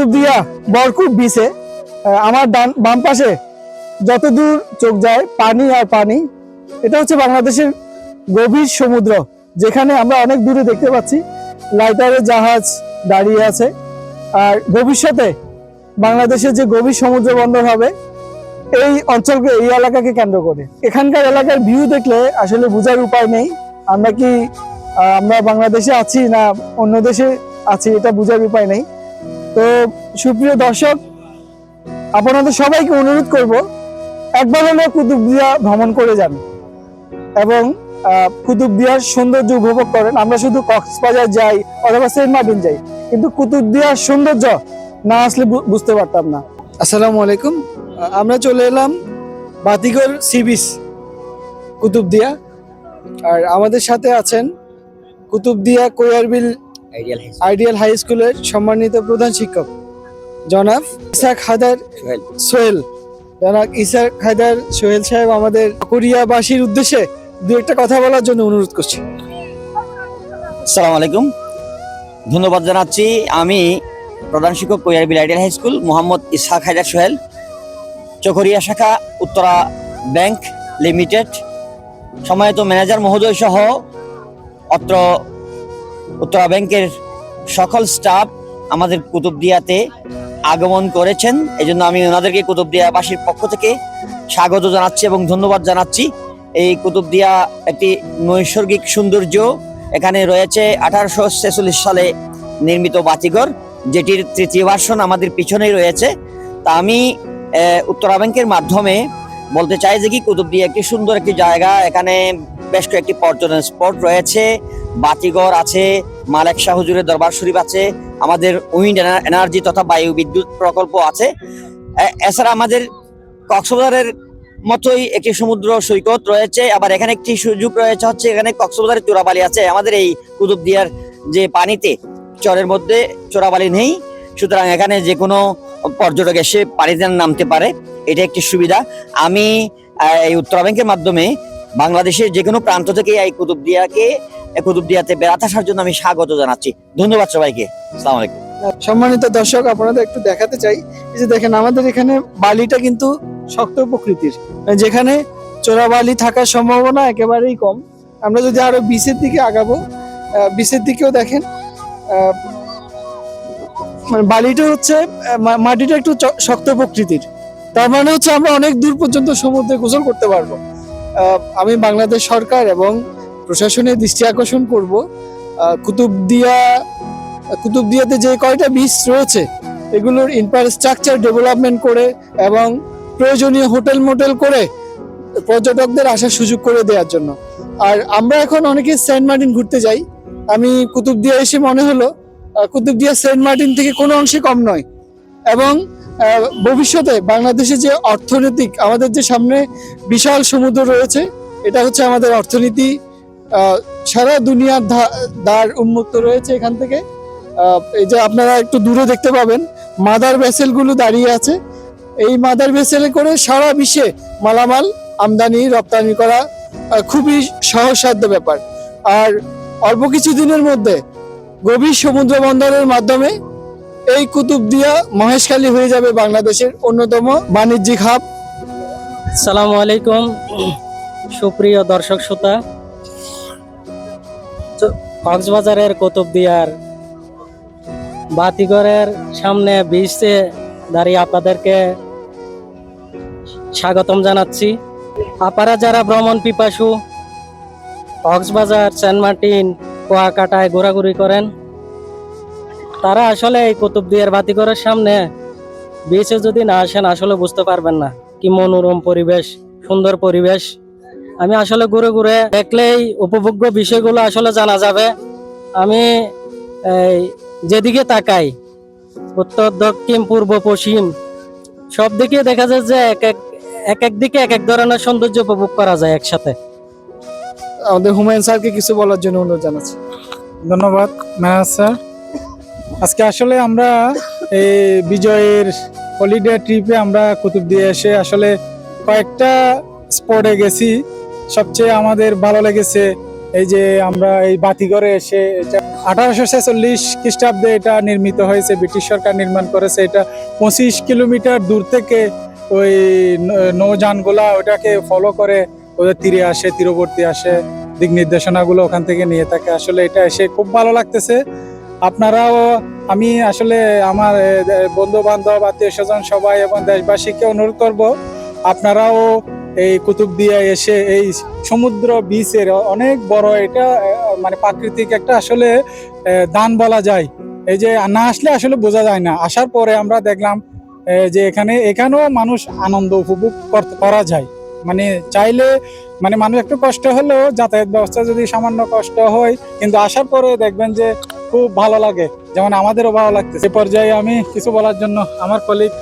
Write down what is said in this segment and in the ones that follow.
কুতুবদিয়া বরকুট আহ, আমার ডান বাম পাশে যত দূর চোখ যায় পানি আর পানি এটা হচ্ছে বাংলাদেশের গভীর সমুদ্র যেখানে আমরা অনেক দূরে দেখতে পাচ্ছি। লাইটারের জাহাজ দাঁড়িয়ে আছে। আর ভবিষ্যতে বাংলাদেশের যে গভীর সমুদ্র বন্দর হবে এই অঞ্চলকে এই এলাকাকে কেন্দ্র করে। এখানকার এলাকার ভিউ দেখলে আসলে বোঝার উপায় নেই। আমরা কি আমরা বাংলাদেশে আছি না অন্য দেশে আছি এটা বোঝার উপায় নেই। তো সুপ্রিয় দর্শক, আপনাদের সবাইকে অনুরোধ করব, একবার হলেও কুতুবদিয়া ভ্রমণ করে যান এবং কুতুবদিয়ার সৌন্দর্য উপভোগ করেন। আমরা শুধু কক্সবাজার যাই অথবা সেন্ট মার্টিন যাই, কিন্তু কুতুবদিয়ার সৌন্দর্য না আসলে বুঝতে পারতাম না। আসসালামু আলাইকুম। আমরা চলে এলাম বাতিগর সি বিচ কুতুবদিয়া আর আমাদের সাথে আছেন Kutubdia Koyarbil ideal high ideal high স্কুলের সম্মানিত প্রধান শিক্ষক জনাব ইসাক হায়দার সোহেল। জনাব ইসাক হায়দার সোহেল সাহেব আমাদের কোরিয়াবাসীর উদ্দেশ্যে দু একটা কথা বলার জন্য অনুরোধ করছি। আসসালামু আলাইকুম। ধন্যবাদ জানাচ্ছি। আমি প্রধান শিক্ষক Koiyarbil ideal high school Mohammad Isak Haider Sohel. Chakaria শাখা উত্তরা ব্যাংক লিমিটেড। সম্মানিত ম্যানেজার মহোদয় সহ অত্র উত্তরা ব্যাংকের সকল স্টাফ আমাদের কুতুবদিয়াতে আগমন করেছেন। এই জন্য আমি ওনাদেরকে কুতুবদিয়াবাসীর পক্ষ থেকে স্বাগত জানাচ্ছি এবং ধন্যবাদ জানাচ্ছি। এই কুতুবদিয়া একটি নৈসর্গিক সৌন্দর্য। এখানে রয়েছে আঠারোশো ছেচল্লিশ সালে নির্মিত বাতিঘর, যেটির তৃতীয় ভার্সন আমাদের পিছনেই রয়েছে। তা আমি উত্তরা ব্যাংকের মাধ্যমে বলতে চাই যে কি কুতুবদিয়া একটি সুন্দর একটি জায়গা। এখানে বেশ কয়েকটি পর্যটন স্পট রয়েছে। বাতিঘর আছে, মালেক শাহ হুজুরের দরবার শরীফ আছে, আমাদের উইন্ড এনার্জি তথা বায়ু বিদ্যুৎ প্রকল্প আছে। এছাড়া আমাদের কক্সবাজারের মতোই একটি সমুদ্র সৈকত রয়েছে। আবার এখানে একটি সুযোগ রয়েছে হচ্ছে এখানে কক্সবাজারের চোরাবালি আছে। আমাদের এই কুতুবদিয়ার যে পানিতে চরের মধ্যে চোরাবালি নেই। সুতরাং এখানে যে কোনো পর্যটক এসে পানিতে নামতে পারে। এটা একটি সুবিধা। আমি এই উত্তরা ব্যাংকের মাধ্যমে বাংলাদেশের যে কোনো প্রান্ত থেকে এই কুতুবদিয়াকে কুতুবদিয়াতে বেড়াতে আসার জন্য আমি স্বাগত জানাচ্ছি। ধন্যবাদ সবাইকে। আসসালামু আলাইকুম। সম্মানিত দর্শক, আপনাদের একটু দেখাতে চাই। যে দেখেন, আমাদের এখানে বালিটা কিন্তু শক্ত প্রকৃতির। যেখানে চোরাবালি থাকার সম্ভাবনা একেবারেই কম। আমরা যদি আরও বিচের দিকে আগাবো বিচের দিকেও দেখেন মানে বালিটা হচ্ছে মাটিটা একটু শক্ত প্রকৃতির। তার মানে হচ্ছে আমরা অনেক দূর পর্যন্ত সমুদ্রে গোসল করতে পারব। আমি বাংলাদেশ সরকার এবং প্রশাসনের দৃষ্টি আকর্ষণ করব। কুতুবদিয়া কুতুবদিয়াতে যে কয়টা বিচ রয়েছে, এগুলোর ইনফ্রাস্ট্রাকচার ডেভেলপমেন্ট করে এবং প্রয়োজনীয় হোটেল মোটেল করে পর্যটকদের আসার সুযোগ করে দেওয়ার জন্য। আর আমরা এখন অনেকে সেন্ট মার্টিন ঘুরতে যাই। আমি কুতুবদিয়া এসে মনে হলো কুতুবদিয়া সেন্ট মার্টিন থেকে কোনো অংশে কম নয়। এবং ভবিষ্যতে বাংলাদেশে যে অর্থনৈতিক, আমাদের যে সামনে বিশাল সমুদ্র রয়েছে, এটা হচ্ছে আমাদের অর্থনীতি সারা দুনিয়ার দ্বার উন্মুক্ত রয়েছে এখান থেকে। এই যে আপনারা একটু দূরে দেখতে পাবেন, মাদার ভেসেলগুলো দাঁড়িয়ে আছে। এই মাদার ভেসেলে করে সারা বিশ্বে মালামাল আমদানি, রপ্তানি করা খুবই সহজসাধ্য ব্যাপার। আর অল্প কিছু দিনের মধ্যে গভীর সমুদ্র বন্দরের মাধ্যমে এই কুতুবদিয়া মহেশখালী হয়ে যাবে বাংলাদেশের অন্যতম বাণিজ্যিক হাব। সালামু আলাইকুম, সুপ্রিয় দর্শক, শ্রোতা। কক্সবাজারের কুতুবদিয়ার বাতিঘরের সামনে বিচে দাঁড়িয়ে আপনাদেরকে স্বাগতম জানাচ্ছি। আপনারা যারা ভ্রমণ পিপাসু, কক্সবাজার, সেন্ট মার্টিন, কুয়াকাটায় ঘোরাঘুরি করেন, তারা আসলে এই কুতুবদিয়ার বাতিঘরের সামনে বিচে যদি না আসেন, আসলে বুঝতে পারবেন না। কি মনোরম পরিবেশ, সুন্দর পরিবেশ। আমি আসলে ঘুরে ঘুরে দেখলেই উপভোগ্য বিষয়গুলো আসলে জানা যাবে। আমি যেদিকে তাকাই, উত্তর, দক্ষিণ, পূর্ব, পশ্চিম, সব দিকে দেখা যায় যে এক এক এক এক দিকে এক এক ধরনের সৌন্দর্য উপভোগ করা যায় একসাথে। আমাদের হুমায়ুন স্যারকে কিছু বলার জন্য অনুরোধ জানাচ্ছি। ধন্যবাদ মেহাজ স্যার। আজকে আসলে আমরা এই বিজয়ের হলিডে ট্রিপে আমরা কুতুব দিয়ে এসে আসলে কয়েকটা স্পটে গেছি। সবচেয়ে আমাদের ভালো লেগেছে এই যে আমরা এই বাতিঘরে এসে এটা আঠারোশো ছেচল্লিশ খ্রিস্টাব্দে এটা নির্মিত হয়েছে, ব্রিটিশ সরকার নির্মাণ করেছে। এটা পঁচিশ কিলোমিটার দূর থেকে ওই নৌযানগুলা ওটাকে ফলো করে ওদের তীরে আসে, তীরবর্তী আসে। দিক নির্দেশনাগুলো ওখান থেকে নিয়ে থাকে। আসলে এটা এসে খুব ভালো লাগতেছে। আপনারাও, আমি আসলে আমার বন্ধু বান্ধব আত্মীয় স্বজন, সবাই এবং দেশবাসীকে অনুরোধ করব, আপনারাও এই কুতুবদিয়া এসে এই সমুদ্র বিচের অনেক বড় এটা মানে প্রাকৃতিক একটা আসলে দান বলা যায়। এই যে না আসলে আসলে বোঝা যায় না। আসার পরে আমরা দেখলাম যে এখানে, এখানেও মানুষ আনন্দ উপভোগ করা যায়। মানে চাইলে মানে মানুষ একটু কষ্ট হলেও যাতায়াত ব্যবস্থা যদি সামান্য কষ্ট হয়, কিন্তু আসার পরে দেখবেন যে খুব ভালো লাগে। যেমন আমাদেরও ভালো লাগতেছে। পর্যায়ে আমি কিছু বলার জন্য আমার কলিগ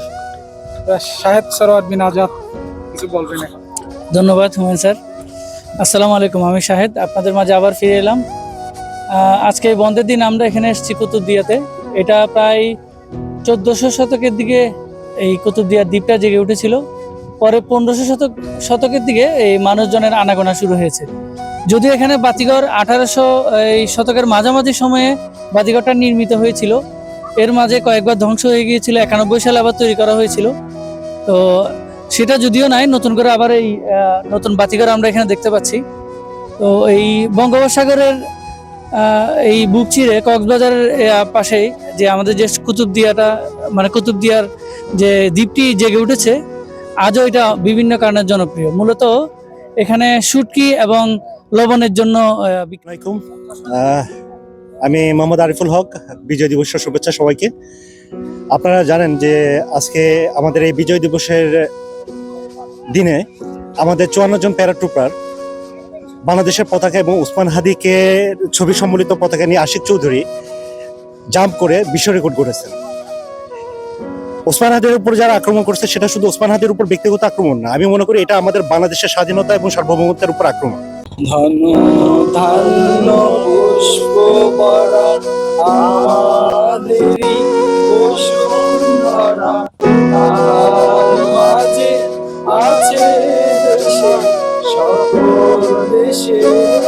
শাহেদ সরোয়ার বিন আজাদ। কিছু বলবেন ধন্যবাদ হুমায়ুন স্যার। আসসালামু আলাইকুম, আমি শাহেদ, আপনাদের মাঝে আবার ফিরে এলাম। আজকে বন্ধের দিন, আমরা এখানে এসেছি কুতুবদিয়াতে। এটা প্রায় চোদ্দোশো শতকের দিকে এই কুতুবদিয়ার দ্বীপটা জেগে উঠেছিল। পরে পনেরোশো শতক, শতকের দিকে এই মানুষজনের আনাগোনা শুরু হয়েছে। যদিও এখানে বাতিঘর আঠারোশো, এই শতকের মাঝামাঝি সময়ে বাতিঘরটা নির্মিত হয়েছিল। এর মাঝে কয়েকবার ধ্বংস হয়ে গিয়েছিল, একানব্বই সালে আবার তৈরি করা হয়েছিল। তো সেটা যদিও নাই, নতুন করে আবার এই নতুন বাতিঘর আমরা এখানে দেখতে পাচ্ছি। তো এই বঙ্গোপসাগরের এই বুক চিরে কক্সবাজারের পাশেই যে আমাদের যে কুতুবদিয়াটা মানে কুতুবদিয়ার যে দ্বীপটি জেগে উঠেছে, আজও এটা বিভিন্ন কারণে জনপ্রিয়। মূলত এখানে শুটকি এবং লবণের জন্য। আমি মোহাম্মদ আরিফুল হক, বিজয় দিবসের শুভেচ্ছা সবাইকে। আপনারা জানেন যে আজকে আমাদের এই বিজয় দিবসের দিনে আমাদের চুয়ান্ন জন প্যারাট্রুপার বাংলাদেশের পতাকা এবং উসমান হাদিকে ছবি সম্বলিত পতাকা নিয়ে আশিক চৌধুরী জাম্প করে বিশ্ব রেকর্ড করেছেন ওসমান হাদির উপর যারা আক্রমণ করছে, সেটা শুধু ওসমান হাদির উপর ব্যক্তিগত আক্রমণ না। আমি মনে করি এটা আমাদের বাংলাদেশের স্বাধীনতা এবং সার্বভৌমত্বের উপর আক্রমণ। ধন ধান্য সকল দেশে সেরা দেশে সব